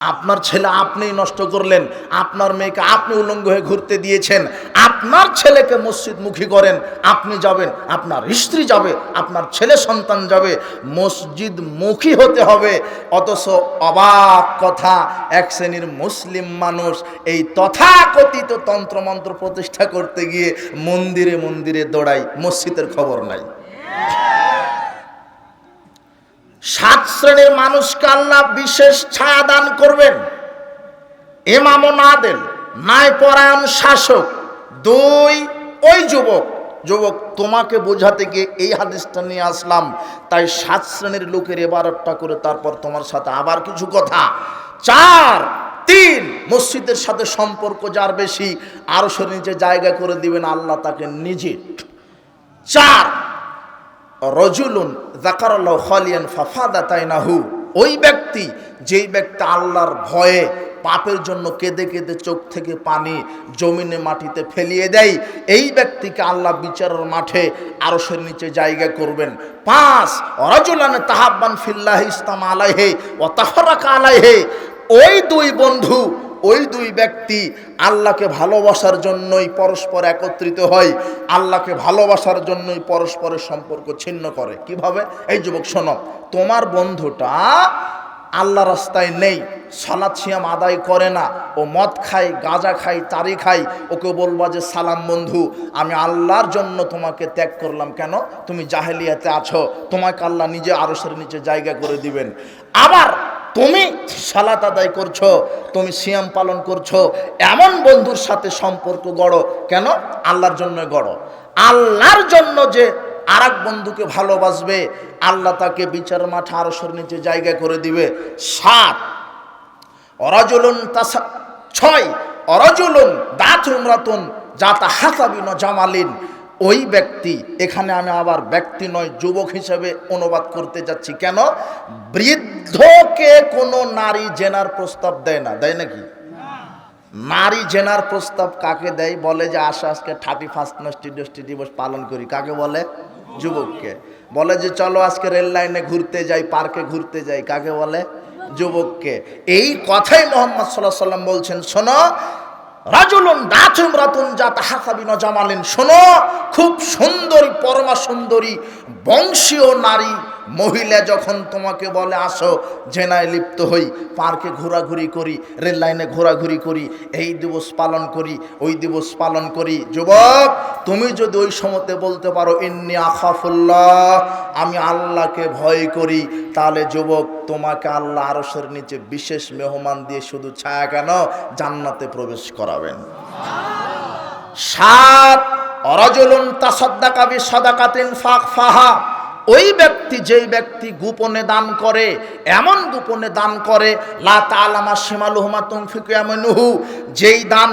আপনার ছেলে আপনিই নষ্ট করলেন, আপনার মেয়েকে আপনি উলঙ্গ হয়ে ঘুরতে দিয়েছেন, আপনার ছেলেকে মসজিদ মুখী করেন, আপনি যাবেন, আপনার স্ত্রী যাবে, আপনার ছেলে সন্তান যাবে মসজিদ মুখী হতে হবে। অথচ অবাক কথা, এক শ্রেণির মুসলিম মানুষ এই তথাকথিত তন্ত্রমন্ত্র প্রতিষ্ঠা করতে গিয়ে মন্দিরে মন্দিরে দৌড়ায়, মসজিদের খবর নাই। সাত শ্রেণির মানুষকে আল্লাহ বিশেষ ছায়া দান করবেন। এমাম ন্যায় পরায়ণ শাসক, দুই, ওই যুবক। যুবক, তোমাকে বোঝাতে গিয়ে এই হাদিসটা নিয়ে আসলাম। তাই সাত শ্রেণির লোকের এবারটা করে তারপর তোমার সাথে আবার কিছু কথা। চার, তিন, মসজিদের সাথে সম্পর্ক যার বেশি আরও সে নিচে জায়গা করে দিবেন আল্লাহ তাকে নিজে। চার রজুলুন জাকারাল্লাহ খালিয়ান ফাফাদা তাইনাহু ওই ব্যক্তি, যেই ব্যক্তি আল্লাহর ভয়ে পাপের জন্য কেঁদে কেঁদে চোখ থেকে পানি জমিনে মাটিতে ফেলিয়ে দেয়, এই ব্যক্তিকে আল্লাহ বিচারের মাঠে আরশের নিচে জায়গা করবেন। পাঁচ অরাজুলান তাহাব্বান ফিল্লাহ ইসলাম আলাইহে ও তাহরাকা আলাইহে। ওই দুই বন্ধু ওই দুই ব্যক্তি আল্লাহকে ভালোবাসার জন্যই পরস্পর একত্রিত হয়, আল্লাহকে ভালোবাসার জন্যই পরস্পরের সম্পর্ক ছিন্ন করে। কীভাবে? এই যুবক, শোনো, তোমার বন্ধুটা আল্লাহ রাস্তায় নেই, সালাদ সিয়াম আদায় করে না, ও মদ খাই গাঁজা খাই তারি খাই ওকে বলবা যে, সালাম বন্ধু, আমি আল্লাহর জন্য তোমাকে ত্যাগ করলাম। কেন? তুমি জাহেলিয়াতে আছো, তোমাকে আল্লাহ নিজে আরসের নিচে জায়গা করে দিবেন। আবার তুমি সালাত আদায় করছ, তুমি সিয়াম পালন করছ, এমন বন্ধুর সাথে সম্পর্ক গড়ো। কেন? আল্লাহর জন্য গড়ো। আল্লাহর জন্য যে আর বন্ধুকে ভালোবাসবে, আল্লাহ তাকে বিচার মাঠে আরসের নিচে জায়গা করে দিবে। সাত, অরাজুলুন তাসা, ছয়, অরাজুলুন দাঁত উমরাতুন যাতা হাসাবিন জামালিন। ওই ব্যক্তি, এখানে আমি আবার ব্যক্তি নয়, যুবক হিসেবে অনুবাদ করতে যাচ্ছি। কেন? বৃদ্ধকে কোনো নারী জেনার প্রস্তাব দেয় না, দেয় নাকি? নারী জেনার প্রস্তাব কাকে দেয়? বলে যে আসে আজকে থার্টি ফার্স্ট স্টিডিও দিবস পালন করি। কাকে বলে? যুবককে। বলে যে চলো আজকে রেল লাইনে ঘুরতে যাই, পার্কে ঘুরতে যাই। কাকে বলে? যুবককে। এই কথাই মোহাম্মদ সাল্লাহ সাল্লাম বলছেন, শোনো, রাজুলুন রাতুন যা তাহাকাবিন জামালেন। শোনো, খুব সুন্দরী, পরমা সুন্দরী, বংশীয় নারী মহিলা যখন তোমাকে বলে, আসো জেনায় লিপ্ত হই, পার্কে ঘোরাঘুরি করি, রেল লাইনে ঘোরাঘুরি করি, এই দিবস পালন করি, ওই দিবস পালন করি। যুবক, তুমি যদি ওই সময়তে বলতে পারো, ইন্নি আখাফুল্লাহ, আমি আল্লাহকে ভয় করি, তাহলে যুবক, তোমাকে আল্লাহ আরসের নিচে বিশেষ মেহমান দিয়ে শুধু ছায়া কেন? জান্নাতে প্রবেশ করাবেন। সাত, অরজলুন তাসাদ্দাকাবি সাদাকাতিন ফাক ফাহা ওই ব্যক্তি যেই ব্যক্তি গোপনে দান করে, এমন গোপনে দান করে, লা যেই দান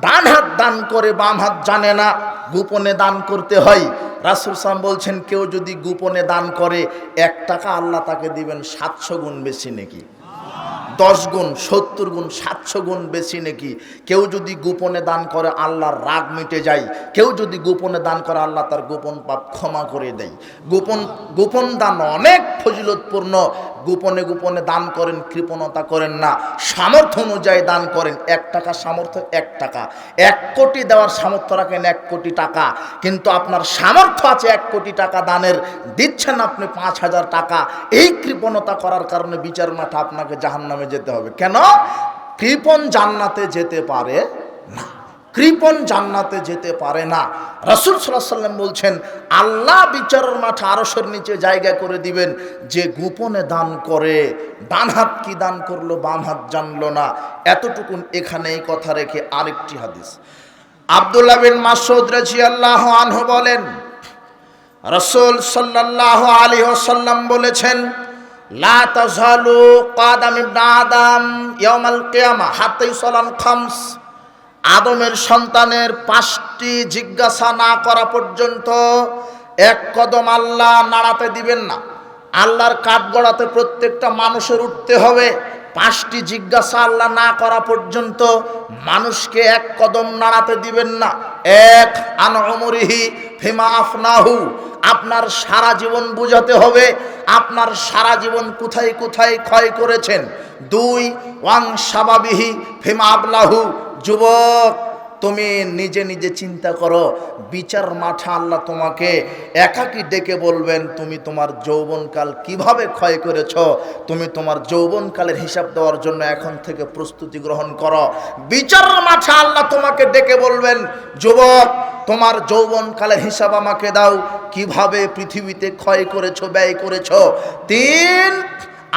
ডান হাত দান করে, বাম হাত জানে না, গোপনে দান করতে হয়। রাসুল সাম বলছেন, কেউ যদি গোপনে দান করে, এক টাকা আল্লাহ তাকে দিবেন সাতশো গুণ বেশি নাকি? দশ গুণ, সত্তর গুণ, সাতশো গুণ বেশি নাকি? কেউ যদি গোপনে দান করে, আল্লাহর রাগ মিটে যায়। কেউ যদি গোপনে দান করে, আল্লাহ তার গোপন পাপ ক্ষমা করে দেয়। গোপন গোপন দান অনেক ফজিলতপূর্ণ। গোপনে গোপনে দান করেন, কৃপণতা করেন না। সামর্থ্য অনুযায়ী দান করেন। এক টাকা সামর্থ্য, এক টাকা। এক কোটি দেওয়ার সামর্থ্য রাখেন, এক কোটি টাকা। কিন্তু আপনার সামর্থ্য আছে এক কোটি টাকা দানের, দিচ্ছেন আপনি পাঁচ হাজার টাকা। এই কৃপণতা করার কারণে বিচার আপনাকে জাহান নামে যেতে হবে। কেন? কৃপন জান্নাতে যেতে পারে না। কৃপণ জান্নাতে যেতে পারে না। রসুল সাল্লাম বলছেন, আল্লাহ বিচারের মাঠে আরসের নিচে জায়গা করে দিবেন, যে গোপনে দান করে। ডান হাত কি দান করল, বাম হাত জানলো না। এতটুকুন এখানে এই কথা রেখে আরেকটি হাদিস। আবদুল্লাহ বিন মাসুদ রাজি আল্লাহ আনহু বলেন, রসুল সাল্লাহ আলী সাল্লাম বলেছেন লা তাজালু কাদাম ইবনে আদম ইয়াউমাল কিয়ামা হাত্তা ইউসালাম খামস। আদমের সন্তানের পাঁচটি জিজ্ঞাসা না করা পর্যন্ত এক কদম আল্লাহ নাড়াতে দিবেন না। আল্লাহর কাঠ গড়াতে প্রত্যেকটা মানুষের উঠতে হবে। পাঁচটি জিজ্ঞাসা আল্লাহ না করা পর্যন্ত মানুষকে এক কদম নাড়াতে দিবেন না। এক, আন অমরিহি ফেমা আফনাহু। আপনার সারা জীবন বুঝাতে হবে আপনার সারা জীবন কোথায় কোথায় ক্ষয় করেছেন। দুই, ওয়াং সাবাবিহি ফেমা আবলাহু। যুবক তুমি নিজে নিজে চিন্তা করো। বিচার মাঠে আল্লাহ তোমাকে একাকি ডেকে বলবেন, তুমি তোমার যৌবনকাল কীভাবে ক্ষয় করেছ? তুমি তোমার যৌবনকালের হিসাব দেওয়ার জন্য এখন থেকে প্রস্তুতি গ্রহণ করো। বিচার মাঠে আল্লাহ তোমাকে ডেকে বলবেন, যুবক, তোমার যৌবনকালের হিসাব আমাকে দাও। কীভাবে পৃথিবীতে ক্ষয় করেছ, ব্যয় করেছ? তিন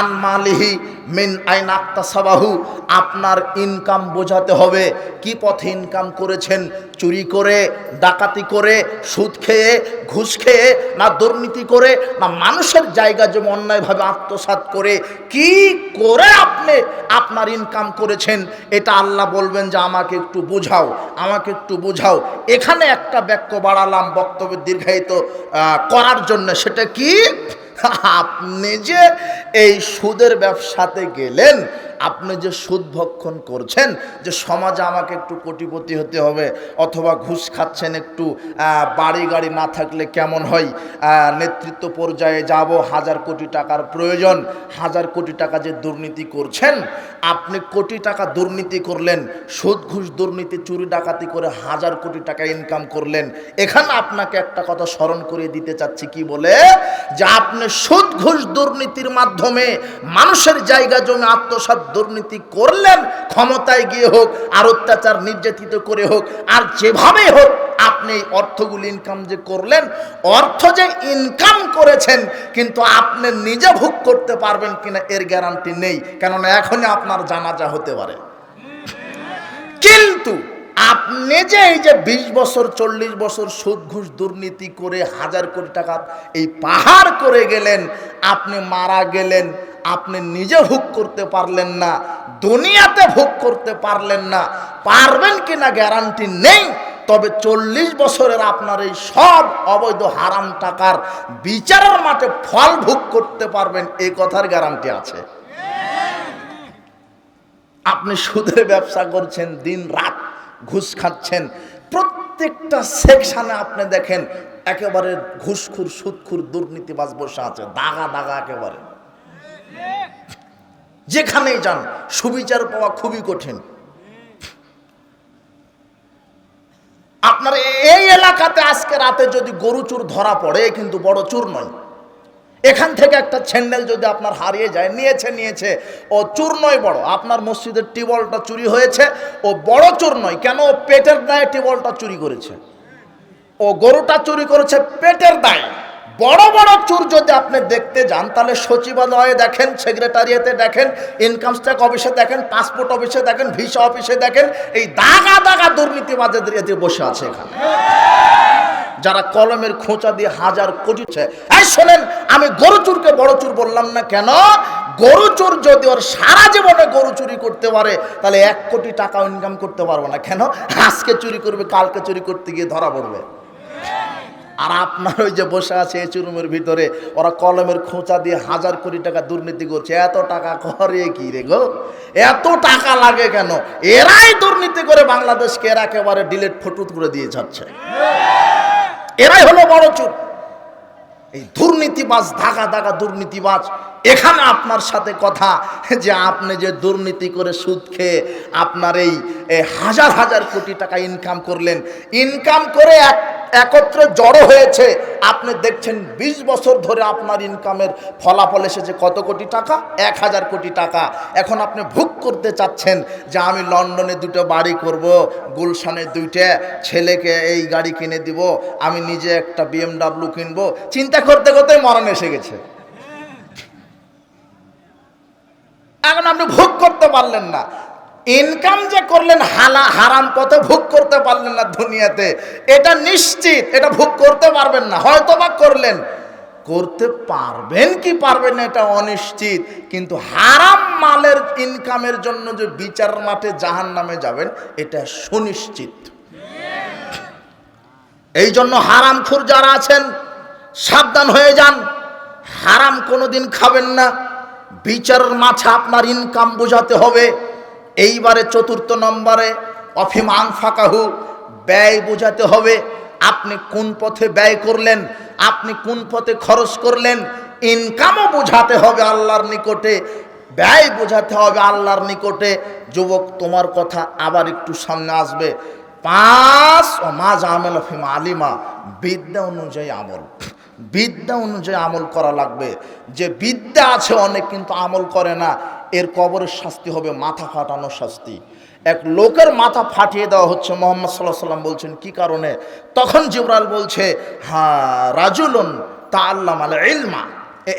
আনমালিহি মিন আইন আক্তাসাবাহু, আপনার ইনকাম বোঝাতে হবে কি পথে ইনকাম করেছেন, চুরি করে, ডাকাতি করে, সুদ খেয়ে, ঘুষ খেয়ে, না দুর্নীতি করে, না মানুষের জায়গা যেমন অন্যায়ভাবে আত্মসাৎ করে, কি করে আপনি আপনার ইনকাম করেছেন, এটা আল্লাহ বলবেন যে আমাকে একটু বোঝাও, আমাকে একটু বোঝাও। এখানে একটা বাক্য বাড়ালাম বক্তব্য দীর্ঘায়িত করার জন্য, সেটা কি? আপনি যে এই সুদের ব্যবসাতে গেলেন আপনি যে সুদ ভক্ষণ করছেন, যে সমাজে আমাকে একটু কোটিপতি হতে হবে, অথবা ঘুষ খাচ্ছেন একটু বাড়ি গাড়ি না থাকলে কেমন হয় নেতৃত্ব পর্যায়ে যাব, হাজার কোটি টাকার প্রয়োজন, হাজার কোটি টাকা যে দুর্নীতি করছেন, আপনি কোটি টাকা দুর্নীতি করলেন, সুদ ঘুষ দুর্নীতি চুরি ডাকাতি করে হাজার কোটি টাকা ইনকাম করলেন, এখানে আপনাকে একটা কথা স্মরণ করিয়ে দিতে চাচ্ছি কি বলে, যে আপনি সুদ ঘুষ দুর্নীতির মাধ্যমে মানুষের জায়গা জমি আত্মসাৎ দুর্নীতি করলেন, ক্ষমতায় গিয়ে হোক, আর অত্যাচার নির্যাতিত করে হোক, আর যেভাবে হোক, আপনি এই অর্থগুলি ইনকাম যে করলেন, অর্থ যে ইনকাম করেছেন, কিন্তু আপনি নিজে ভোগ করতে পারবেন কিনা এর গ্যারান্টি নেই, কেননা এখনই আপনার জানাজা হতে পারে। কিন্তু আপনি যে এই যে বিশ বছর, চল্লিশ বছর সুদ, ঘুষ, দুর্নীতি করে হাজার কোটি টাকা এই পাহাড় করে গেলেন, আপনি মারা গেলেন আপনি নিজে ভোগ করতে পারলেন না, দুনিয়াতে ভোগ করতে পারলেন না, পারবেন কিনা গ্যারান্টি নেই, তবে চল্লিশ বছরের আপনার এই সব অবৈধ হারাম টাকার বিচারের মাঠে ফল ভোগ করতে পারবেন এই কথার গ্যারান্টি আছে। আপনি সুদের ব্যবসা করছেন, দিন রাত ঘুষ খাচ্ছেন, প্রত্যেকটা সেকশনে আপনি দেখেন, একেবারে ঘুষখুর, সুদখুর, দুর্নীতিবাজ বসে আছে, দাগা দাগা একেবারে। যেখানেই যান, সুবিচার পাওয়া খুবই কঠিন। আপনার এই এলাকাতে আজকে রাতে যদি গরু চুর ধরা পড়ে কিন্তু বড় চুর নয়। এখান থেকে একটা ছেন্ডেল যদি আপনার হারিয়ে যায়, নিয়েছে নিয়েছে, ও চুর নয় বড়। আপনার মসজিদের টিবলটা চুরি হয়েছে, ও বড় চোর নয়। কেন? ও পেটের দায়ে টিবলটা চুরি করেছে। ও গরুটা চুরি করেছে পেটের দায়ে। বড় বড় চুর যদি আপনি দেখতে যান, তাহলে সচিবালয়ে দেখেন সেক্রেটারিয়েতে দেখেন ইনকাম ট্যাক্স অফিসে দেখেন পাসপোর্ট অফিসে দেখেন ভিসা অফিসে দেখেন, এই দাগা দাগা দুর্নীতিবাদের এতে বসে আছে এখানে। যারা কলমের খোঁচা দিয়ে হাজার কোটি ছে- এই শোনেন, আমি গরু চুরকে বড় চুর বললাম না কেন? গরু চোর যদি ওর সারা জীবনে গরু চুরি করতে পারে, তাহলে এক কোটি টাকা ইনকাম করতে পারব না। কেন? আজকে চুরি করবে, কালকে চুরি করতে গিয়ে ধরা পড়বে। আর আপনার ওই যে বসে আছে এই চুরুমের ভিতরে, ওরা কলমের খোঁচা দিয়ে হাজার কোটি টাকা দুর্নীতি করছে। এত টাকা করে কি রে গো? এত টাকা লাগে কেন? এরাই দুর্নীতি করে বাংলাদেশকে এরা একেবারে ডিলেট ফটুত করে দিয়ে যাচ্ছে। এরাই হলো বড় চুর এই দুর্নীতিবাজ ধাগা দাগা দুর্নীতিবাজ, এখানে আপনার সাথে কথা যে আপনি যে দুর্নীতি করে সুদ খেয়ে আপনার এই হাজার হাজার কোটি টাকা ইনকাম করলেন। ইনকাম করে এক একত্রে জড়ো হয়েছে। আপনি দেখছেন ২০ বছর ধরে আপনার ইনকামের ফলাফল এসেছে কত কোটি টাকা? এক হাজার কোটি টাকা। এখন আপনি ভোগ করতে চাচ্ছেন যে আমি লন্ডনে দুটো বাড়ি করব, গুলশানে দুইটা, ছেলেকে এই গাড়ি কিনে দিব, আমি নিজে একটা বিএমডাব্লিউ কিনবো। চিন্তা করতে করতে মরণ এসে গেছে। এখন আপনি ভোগ করতে পারলেন না। ইনকাম যে করলেন হালা, হারাম পথে ভোগ করতে পারলেন না দুনিয়াতে, এটা নিশ্চিত, এটা ভোগ করতে পারবেন না হয়তো বা করলেন। করতে পারবেন কি পারবেন এটা অনিশ্চিত, কিন্তু হারাম মালের ইনকামের জন্য যে বিচার মাঠে জাহান নামে যাবেন, এটা সুনিশ্চিত। এই জন্য হারাম খুর যারা আছেন, সাবধান হয়ে যান, হারাম কোনোদিন খাবেন না, বিচারের মাঝে আপনার ইনকাম বোঝাতে হবে। এইবারে চতুর্থ নম্বরে অফিম আংফাকাহু ব্যয় বোঝাতে হবে আপনি কোন পথে ব্যয় করলেন, আপনি কোন পথে খরচ করলেন ইনকামও বোঝাতে হবে আল্লাহর নিকটে, ব্যয় বোঝাতে হবে আল্লাহর নিকটে। যুবক, তোমার কথা আবার একটু সামনে আসবে। পাঁচ, ও মা জামেল ফিম আলিমা, বিদ্যা অনুযায়ী আমল। বিদ্যা অনুযায়ী আমল করা লাগবে। যে বিদ্যা আছে অনেক কিন্তু আমল করে না। এর কবরের শাস্তি হবে, মাথা ফাটানোর শাস্তি। এক লোকের মাথা ফাটিয়ে দেওয়া হচ্ছে, মোহাম্মদ সাল্লাহ সাল্লাম বলছেন, কি কারণে? তখন জিবরাল বলছে হ্যাঁ রাজুলন তা আল্লাহ আল ইলমা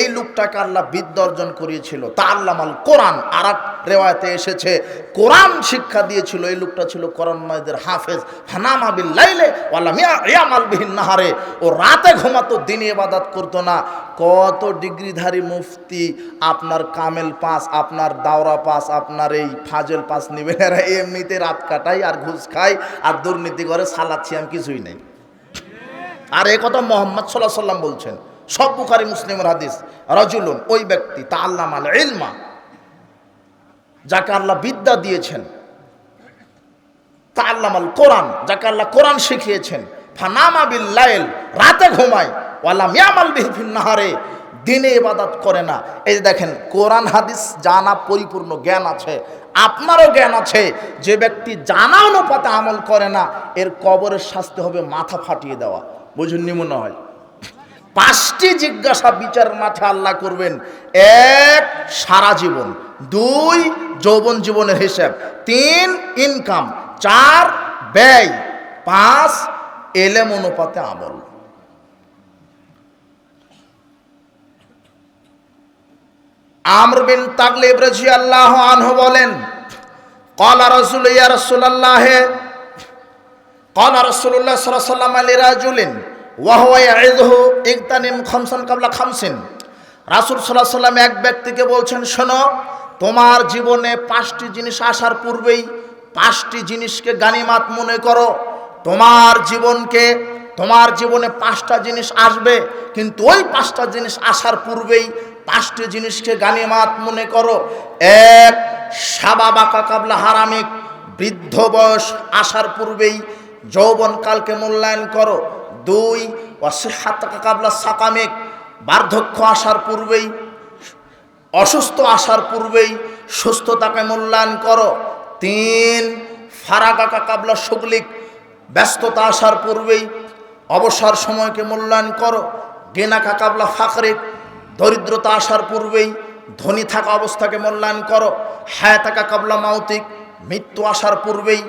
এই লোকটাকে আল্লাহ বিদ্যা অর্জন করিয়েছিল তা আল্লাহ আল্লামাল কোরআন, আর এক রেওয়ায়তে এসেছে। কোরআন শিক্ষা দিয়েছিল, এই লোকটা ছিল কোরআনময়দের হাফেজ। হানামা বিল লাইলে ওয়ালা ইয়ামাল বিহিন নাহারে। ও রাতে ঘুমাতো, দিনে ইবাদত করতো না। কত ডিগ্রিধারী মুফতি, আপনার কামেল পাস, আপনার দাওরা পাস, আপনার এই ফাজল পাস নিবেন এরা এমনিতে রাত কাটাই আর ঘুষ খায় আর দুর্নীতি করে সালাচ্ছি আমি কিছুই নেই। আর এ কথা মোহাম্মদ সাল্লাহ সাল্লাম বলছেন। সব বুখারি, মুসলিমের হাদিস। রাজুলুন, ওই ব্যক্তি তা আল্লাহ মাল ইলমা। যাকে আল্লাহ বিদ্যা দিয়েছেন, তা আল্লাহ মাল কোরআন, যাকে আল্লাহ কোরআন শিখিয়েছেন, ফানামা বিল লাইল রাতে ঘুমায় ওয়ালা মিয়ামাল বিহফিন নাহারে দিনে ইবাদত করে না। এই যে দেখেন, কোরআন, হাদিস জানা পরিপূর্ণ জ্ঞান আছে, আপনারও জ্ঞান আছে, যে ব্যক্তি জানা অনুপাতে আমল করে না, এর কবরের শাস্তি হবে মাথা ফাটিয়ে দেওয়া। বুঝুন মনে হয়? পাঁচটি জিজ্ঞাসা বিচার মাঠে আল্লাহ করবেন। এক, সারা জীবন। দুই, যৌবন জীবনের হিসাব। তিন ইনকাম চার, ব্যয়। পাঁচ, এলেম অনুপাতে আমল। আমরবিন বিন তাকলিব আল্লাহ আনহ বলেন, কলা রসুল, ইয়া রসুল আল্লাহে কলা রসুল্লাহ সাল্লাম আলী রাজুলিন ওয়াহওয়াইহু ইকতানিম খমসান কাবলা খামসিন। রাসুল সাল্লাহ সাল্লাম এক ব্যক্তিকে বলছেন, শোনো, তোমার জীবনে পাঁচটি জিনিস আসার পূর্বেই পাঁচটি জিনিসকে গানিমাত মনে করো। তোমার জীবনকে, তোমার জীবনে পাঁচটা জিনিস আসবে, কিন্তু ওই পাঁচটা জিনিস আসার পূর্বেই পাঁচটি জিনিসকে গানিমাত মনে করো। এক, সাবা বাঁকা কাবলা হারামিক, বৃদ্ধ বয়স আসার পূর্বেই যৌবনকালকে মূল্যায়ন করো। দুই অসিহাত কাবলা সাকামিক, বার্ধক্য আসার পূর্বেই, অসুস্থ আসার পূর্বেই সুস্থতাকে মূল্যায়ন করো। তিন ফারাকাকা কাবলা সুগলিক ব্যস্ততা আসার পূর্বেই অবসর সময়কে মূল্যায়ন করো। গেনাকা কাবলা ফাকরিক, দরিদ্রতা আসার পূর্বেই ধনী থাকা অবস্থাকে মূল্যায়ন করো। হ্যাঁ থাকা কাবলা মাউতিক, মৃত্যু আসার পূর্বেই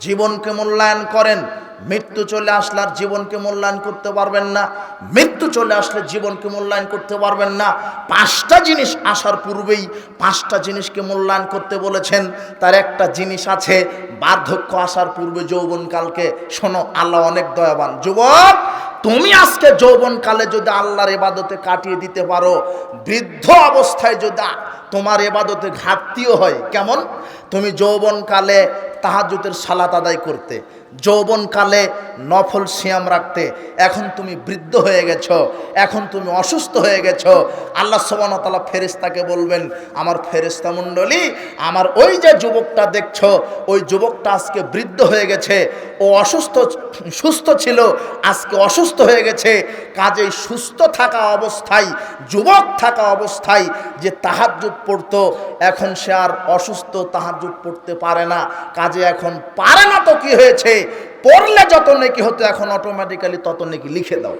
জীবনকে মূল্যায়ন করেন। মৃত্যু চলে আসলে আর জীবনকে মূল্যায়ন করতে পারবেন না। মৃত্যু চলে আসলে জীবনকে মূল্যায়ন করতে পারবেন না। পাঁচটা জিনিস আসার পূর্বেই পাঁচটা জিনিসকে মূল্যায়ন করতে বলেছেন। তার একটা জিনিস আছে, বার্ধক্য আসার পূর্বে যৌবনকালকে। শোনো, আল্লাহ অনেক দয়াবান। যুবক! তুমি আজকে যৌবনকালে যদি আল্লাহর এবাদতে কাটিয়ে দিতে পারো, বৃদ্ধ অবস্থায় যদি তোমার এবাদতে ঘাটতিও হয়, কেমন? তুমি যৌবনকালে তাহাজুতের সালাত আদায় করতে যৌবনকালে নফল সিয়াম রাখতে এখন তুমি বৃদ্ধ হয়ে গেছো, এখন তুমি অসুস্থ হয়ে গেছো। আল্লাহ সোবানতালা ফেরিস্তাকে বলবেন, আমার ফেরিস্তা মণ্ডলী, আমার ওই যে যুবকটা দেখছ, ওই যুবকটা আজকে বৃদ্ধ হয়ে গেছে, ও অসুস্থ, সুস্থ ছিল, আজকে অসুস্থ হয়ে গেছে। কাজেই সুস্থ থাকা অবস্থায়, যুবক থাকা অবস্থায় যে তাহাজুদ পড়তো, এখন সে আর অসুস্থ তাহাজুদ পড়তে পারে না। কাজে এখন পারে না তো কি হয়েছে? পড়লে যত নেকি হতো এখন অটোমেটিক্যালি তত নেকি লিখে দাও।